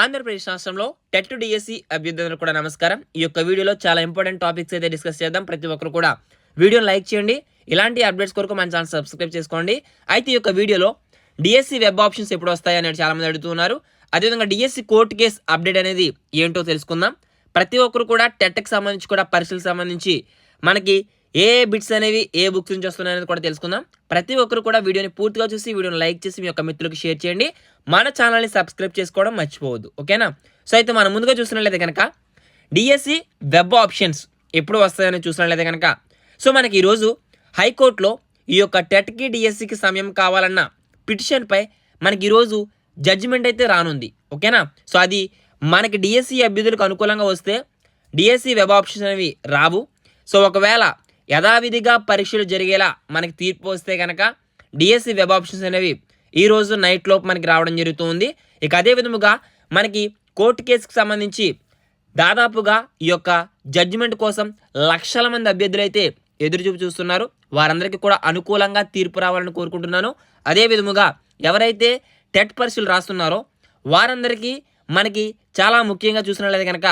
ఆంధ్రప్రదేశ్ రాష్ట్రంలో TET DSC అభ్యర్థులకు కూడా నమస్కారం. ఈ యొక్క వీడియోలో చాలా ఇంపార్టెంట్ టాపిక్స్ అయితే డిస్కస్ చేద్దాం. ప్రతి ఒక్కరు కూడా వీడియోని లైక్ చేయండి. ఇలాంటి అప్డేట్స్ కొరకు మన ఛానల్ సబ్స్క్రైబ్ చేసుకోండి. అయితే ఈ యొక్క వీడియోలో డిఎస్సి వెబ్ ఆప్షన్స్ ఎప్పుడు వస్తాయి అనేది చాలా మంది అడుగుతున్నారు అదేవిధంగా డిఎస్సి కోర్టు కేస్ అప్డేట్ అనేది ఏంటో తెలుసుకుందాం. ప్రతి ఒక్కరు కూడా టెట్కి సంబంధించి కూడా పరీక్షలకు సంబంధించి మనకి ఏ బిట్స్ అనేవి ఏ బుక్స్ నుంచి వస్తున్నాయి కూడా తెలుసుకుందాం. ప్రతి ఒక్కరు కూడా వీడియోని పూర్తిగా చూసి వీడియోని లైక్ చేసి మీ యొక్క మిత్రులకు షేర్ చేయండి. మన ఛానల్ని సబ్స్క్రైబ్ చేసుకోవడం మర్చిపోవద్దు ఓకేనా? సో అయితే మనం ముందుగా చూసినట్లయితే కనుక డిఎస్సి వెబ్ ఆప్షన్స్ ఎప్పుడు వస్తాయని చూసినట్లయితే కనుక సో మనకి ఈరోజు హైకోర్టులో ఈ యొక్క టెట్కి డిఎస్సికి సమయం కావాలన్న పిటిషన్పై మనకి ఈరోజు జడ్జిమెంట్ అయితే రానుంది ఓకేనా? సో అది మనకి డిఎస్సి అభ్యర్థులకు అనుకూలంగా వస్తే డిఎస్సి వెబ్ ఆప్షన్స్ అనేవి రావు. సో ఒకవేళ యథావిధిగా పరీక్షలు జరిగేలా మనకి తీర్పు వస్తే కనుక డిఎస్సి వెబ్ ఆప్షన్స్ అనేవి ఈ రోజు నైట్ లోపు మనకి రావడం జరుగుతుంది. ఇక అదే విధముగా మనకి కోర్టు కేసుకు సంబంధించి దాదాపుగా ఈ యొక్క జడ్జిమెంట్ కోసం లక్షల మంది అభ్యర్థులైతే ఎదురుచూపు చూస్తున్నారు. వారందరికీ కూడా అనుకూలంగా తీర్పు రావాలని కోరుకుంటున్నాను. అదే విధముగా ఎవరైతే టెట్ పరీక్షలు రాస్తున్నారో వారందరికీ మనకి చాలా ముఖ్యంగా చూసినట్లయితే కనుక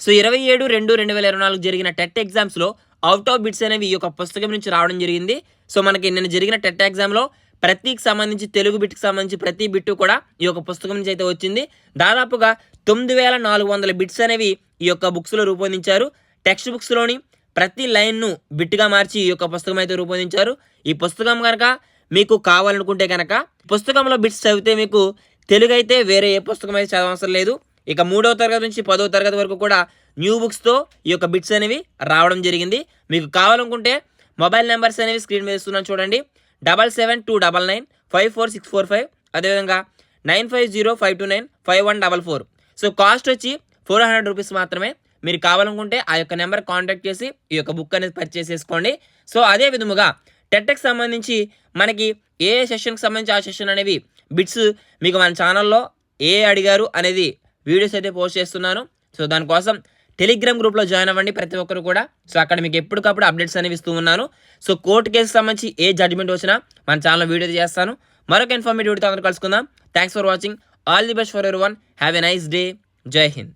సో ఇరవై ఏడు రెండు రెండు వేల ఇరవై నాలుగు జరిగిన టెట్ ఎగ్జామ్స్లో అవుట్ ఆఫ్ బిట్స్ అనేవి ఈ యొక్క పుస్తకం నుంచి రావడం జరిగింది. సో మనకి నిన్న జరిగిన టెట్ ఎగ్జామ్లో ప్రతికి సంబంధించి తెలుగు బిట్కి సంబంధించి ప్రతి బిట్టు కూడా ఈ యొక్క పుస్తకం నుంచి అయితే వచ్చింది. దాదాపుగా తొమ్మిది వేల నాలుగు వందల బిట్స్ అనేవి ఈ యొక్క బుక్స్లో రూపొందించారు. టెక్స్ట్ బుక్స్లోని ప్రతి లైన్ను బిట్గా మార్చి ఈ యొక్క పుస్తకం అయితే రూపొందించారు. ఈ పుస్తకం కనుక మీకు కావాలనుకుంటే కనుక పుస్తకంలో బిట్స్ చదివితే మీకు తెలుగు అయితే వేరే ఏ పుస్తకం అయితే చదవవసరం లేదు. ఇక మూడవ తరగతి నుంచి పదవ తరగతి వరకు కూడా న్యూ బుక్స్తో ఈ యొక్క బిట్స్ అనేవి రావడం జరిగింది. మీకు కావాలనుకుంటే మొబైల్ నెంబర్స్ అనేవి స్క్రీన్ మీద ఇస్తున్నాను చూడండి. Double seven two double nine five four six four five అదేవిధంగా nine five zero five two nine five one double four. So cost వచ్చి ఫోర్ హండ్రెడ్ రూపీస్ మాత్రమే మీరు కావాలనుకుంటే ఆ యొక్క నెంబర్ కాంటాక్ట్ చేసి ఈ యొక్క బుక్ అనేది పర్చేస్ చేసుకోండి. సో అదే విధముగా టెట్కి సంబంధించి మనకి ఏ సెషన్కి సంబంధించి ఆ సెషన్ అనేవి బిట్స్ మీకు మన ఛానల్లో ఏ అడిగారు అనేది వీడియోస్ అయితే పోస్ట్ చేస్తున్నాను. సో దానికోసం టెలిగ్రామ్ గ్రూప్లో జాయిన్ అవ్వండి ప్రతి ఒక్కరు కూడా. సో అక్కడ మీకు ఎప్పటికప్పుడు అప్డేట్స్ అనేవి ఇస్తూ ఉన్నాను. సో కోర్టు కేసు సంబంధించి ఏ జడ్జ్మెంట్ వచ్చినా మన ఛానల్లో వీడియో చేస్తాను మరొక ఇన్ఫర్మేటివ్ వీడియోతో అందరూ కలుసుకుందాం. Thanks for watching all the best for everyone have a nice day Jai Hind